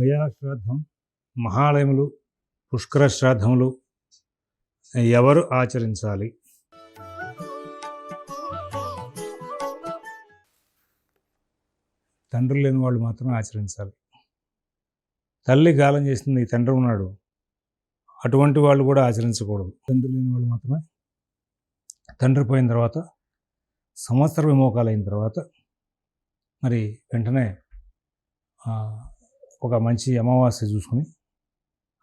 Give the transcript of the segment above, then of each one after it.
గయా శ్రాద్ధం మహాలయములు పుష్కర శ్రాద్ధములు ఎవరు ఆచరించాలి? తండ్రి లేని వాళ్ళు మాత్రమే ఆచరించాలి. తల్లి గాలం చేసింది తండ్రి ఉన్నాడు. అటువంటి వాళ్ళు కూడా ఆచరించకూడదు. తండ్రి లేని వాళ్ళు మాత్రమే తండ్రి పోయిన తర్వాత సంవత్సర విమోకాలు అయిన తర్వాత మరి వెంటనే ఒక మంచి అమావాస్య చూసుకుని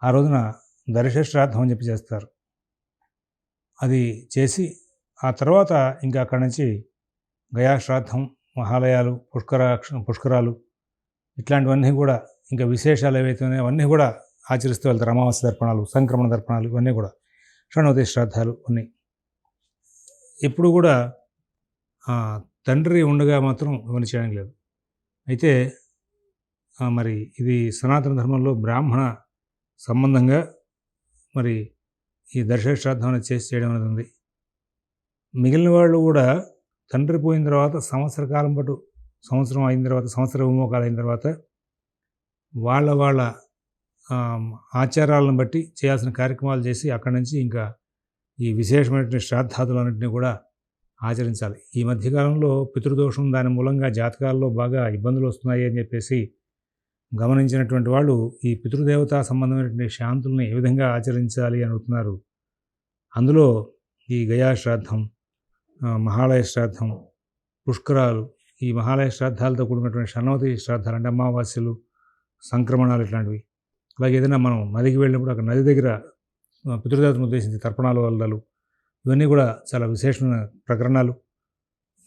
ఆ రోజున దర్శ అని చెప్పి చేస్తారు. అది చేసి ఆ తర్వాత ఇంకా అక్కడి నుంచి గయాశ్రాద్ధం మహాలయాలు పుష్కర పుష్కరాలు ఇట్లాంటివన్నీ కూడా ఇంకా విశేషాలు ఏవైతే ఉన్నాయో అవన్నీ కూడా ఆచరిస్తూ వెళ్తారు. అమావాస్య దర్పణాలు సంక్రమణ దర్పణాలు ఇవన్నీ కూడా షణోదయ శ్రాద్ధాలు అన్నీ. ఎప్పుడు కూడా తండ్రి ఉండగా మాత్రం ఇవన్నీ చేయడం లేదు. అయితే మరి ఇది సనాతన ధర్మంలో బ్రాహ్మణ సంబంధంగా మరి ఈ దర్శక శ్రాద్ధం అనేది చేసి చేయడం అనేది ఉంది. మిగిలిన వాళ్ళు కూడా తండ్రి పోయిన తర్వాత సంవత్సర కాలం పాటు సంవత్సరం అయిన తర్వాత సంవత్సర ఉమోకాలు అయిన తర్వాత వాళ్ళ వాళ్ళ ఆచారాలను బట్టి చేయాల్సిన కార్యక్రమాలు చేసి అక్కడి నుంచి ఇంకా ఈ విశేషమైనటువంటి శ్రాద్ధాదులన్నింటినీ కూడా ఆచరించాలి. ఈ మధ్యకాలంలో పితృదోషం దాని మూలంగా జాతకాల్లో బాగా ఇబ్బందులు వస్తున్నాయి అని చెప్పేసి గమనించినటువంటి వాళ్ళు ఈ పితృదేవతా సంబంధమైనటువంటి శాంతుల్ని ఏ విధంగా ఆచరించాలి అని అడుగుతున్నారు అందులో ఈ గయా శ్రాద్ధం మహాలయ శ్రాద్ధం పుష్కరాలు ఈ మహాలయ శ్రాద్ధాలతో కూడినటువంటి షణవతి శ్రాద్ధాలు అంటే అమావాస్యలు సంక్రమణాలు ఇట్లాంటివి. అలాగే ఏదైనా మనం నదికి వెళ్ళినప్పుడు అక్కడ నది దగ్గర పితృదేవతను ఉద్దేశించి తర్పణాలు వల్లలు ఇవన్నీ కూడా చాలా విశేషమైన ప్రకరణాలు.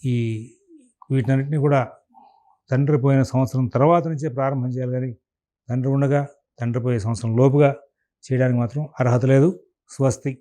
ఈ వీటన్నిటిని కూడా తండ్రి పోయిన సంవత్సరం తర్వాత నుంచే ప్రారంభం చేయాలి కానీ తండ్రి ఉండగా తండ్రి పోయే సంవత్సరం లోపుగా చేయడానికి మాత్రం అర్హత లేదు. స్వస్తి.